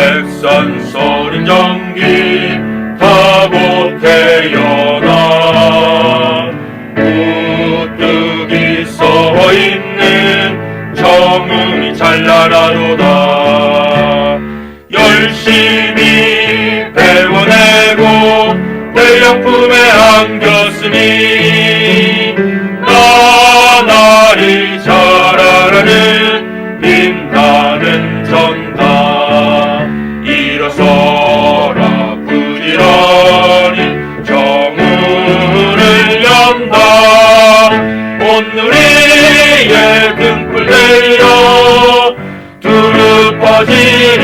백산 서림정기 타고 태어나. 우뚝이 서 있는 정음이 잘나라로다. 열심히 배워내고 대형 품에 안겼으니 나날이 자라라는 빛나는 전 Lord,